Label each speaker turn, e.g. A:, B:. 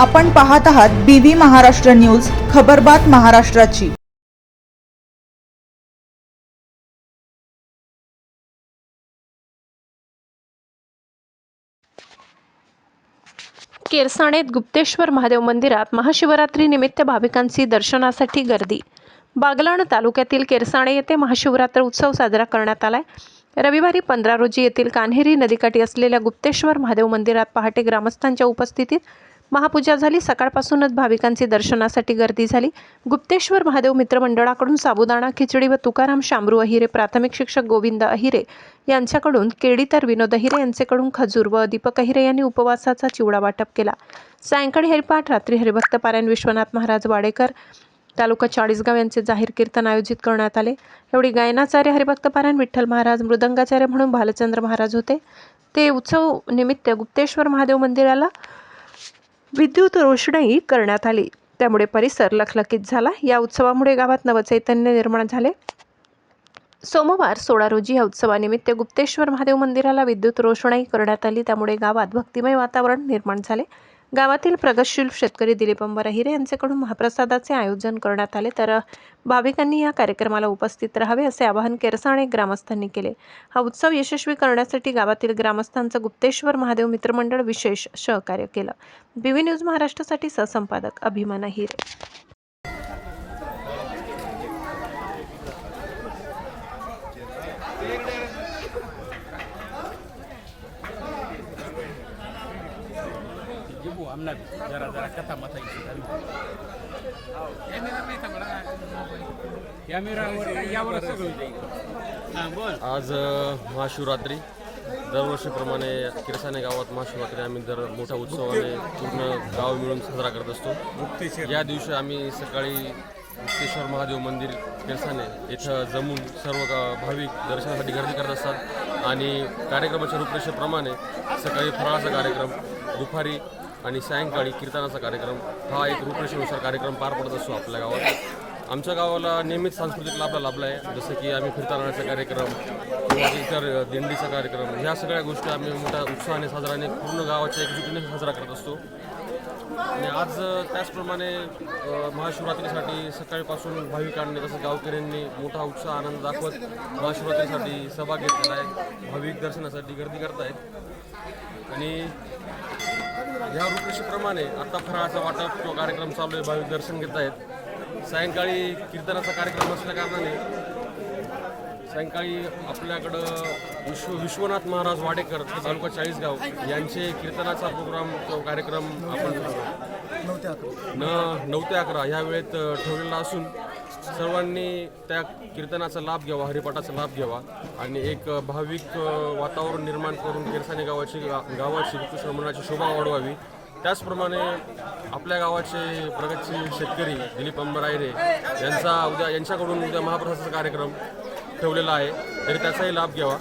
A: आपण पाहत आहात बीव्ही महाराष्ट्र न्यूज खबरबात महाराष्ट्राची.
B: केरसाणेत गुप्तेश्वर महादेव मंदिरात महाशिवरात्री निमित्त भाविकांची दर्शनासाठी गर्दी. बागलाण तालुक्यातील केरसाणे येथे महाशिवरात्र उत्सव साजरा करण्यात आलाय. रविवारी पंधरा रोजी येथील कान्हेरी नदीकाठी असलेल्या गुप्तेश्वर महादेव मंदिरात पहाटे ग्रामस्थांच्या उपस्थितीत महापूजा झाली. सकाळपासूनच भाविकांची दर्शनासाठी गर्दी झाली. गुप्तेश्वर महादेव मित्रमंडळाकडून साबुदाणा खिचडी व तुकाराम शामरू अहिरे प्राथमिक शिक्षक गोविंद अहिरे यांच्याकडून केडी तर विनोद अहिरे यांच्याकडून खजूर व दीपक अहिरे यांनी उपवासाचा चिवडा वाटप केला. सायंकाळी हरिपाठ रात्री हरिभक्त पारायण विश्वनाथ महाराज वाडेकर तालुका चाळीसगाव यांचे जाहीर कीर्तन आयोजित करण्यात आले. एवढी गायनाचार्य हरिभक्त पारायण विठ्ठल महाराज मृदंगाचार्य म्हणून भालचंद्र महाराज होते. ते उत्सव निमित्त गुप्तेश्वर महादेव मंदिराला विद्युत रोषणाई करण्यात आली. त्यामुळे परिसर लखलखीत झाला. या उत्सवामुळे गावात नवचैतन्य निर्माण झाले. सोमवार सोळा रोजी या उत्सवानिमित्त गुप्तेश्वर महादेव मंदिराला विद्युत रोषणाई करण्यात आली. त्यामुळे गावात भक्तिमय वातावरण निर्माण झाले. गावातील प्रगतशील शेतकरी दिलीप अंबर हिरे यांच्याकडून महाप्रसादाचे आयोजन करण्यात आले. तर भाविकांनी या कार्यक्रमाला उपस्थित राहावे असे आवाहन केरसाणे ग्रामस्थांनी केले. हा उत्सव यशस्वी करण्यासाठी गावातील ग्रामस्थांचं गुप्तेश्वर महादेव मित्रमंडळ विशेष सहकार्य केलं. बीव्ही न्यूज महाराष्ट्रासाठी सहसंपादक अभिमान
C: अहिरे.
D: आज महाशिवरात्री. दरवर्षीप्रमाणे किरसाने गावात महाशिवरात्री आम्ही दर मोठ्या उत्सवाने पूर्ण गाव मिळून साजरा करत असतो. या दिवशी आम्ही सकाळी गुप्तेश्वर महादेव मंदिर किरसाने इथं जमून सर्व भाविक दर्शनासाठी गर्दी करत असतात. आणि कार्यक्रमाच्या रूपरेषेप्रमाणे सकाळी फराळाचा कार्यक्रम दुपारी आणि सायंकाळी कीर्तनाचा कार्यक्रम हा एक रूपरेषेनुसार कार्यक्रम पार पडत असतो आपल्या गावात. आमच्या गावाला नेहमीच सांस्कृतिक लाभ लाभला आहे. जसं की आम्ही फिरतानाचा कार्यक्रम किंवा इतर दिंडीचा कार्यक्रम ह्या सगळ्या गोष्टी आम्ही मोठ्या उत्साहाने साजराने पूर्ण गावाच्या एकजुटीने साजरा करत असतो. आणि आज त्याचप्रमाणे महाशिवरात्रीसाठी सकाळीपासून भाविकांनी तसं गावकऱ्यांनी मोठा उत्साह आनंद दाखवत महाशिवरात्रीसाठी सभा घेतलेला आहे भाविक दर्शनासाठी गर्दी करत आहेत आणि ह्या रूपरेषेप्रमाणे आत्ता फराळाचा वाटप किंवा कार्यक्रम चालू आहे भाविक दर्शन घेत आहेत. सायंकाळी कीर्तनाचा कार्यक्रम असल्या कारणाने सायंकाळी आपल्याकडं विश्व विश्वनाथ महाराज वाडेकर तालुका चाळीसगाव यांचे कीर्तनाचा प्रोग्राम किंवा कार्यक्रम आपण न नऊ ते अकरा ह्या वेळेत ठेवलेला असून सर्वांनी त्या कीर्तनाचा लाभ घ्यावा हरिपाठाचा लाभ घ्यावा आणि एक भाविक वातावरण निर्माण करून किरसाने गावाची गा- गावाची ऋतुश्रमणाची शोभा वाढवावी. त्याचप्रमाणे आपल्या गावाचे प्रगतशील शेतकरी दिलीप अंबरायरे यांचा उद्या यांच्याकडून उद्या महाप्रसादाचा कार्यक्रम ठेवलेला आहे. तरी त्याचाही लाभ घ्यावा.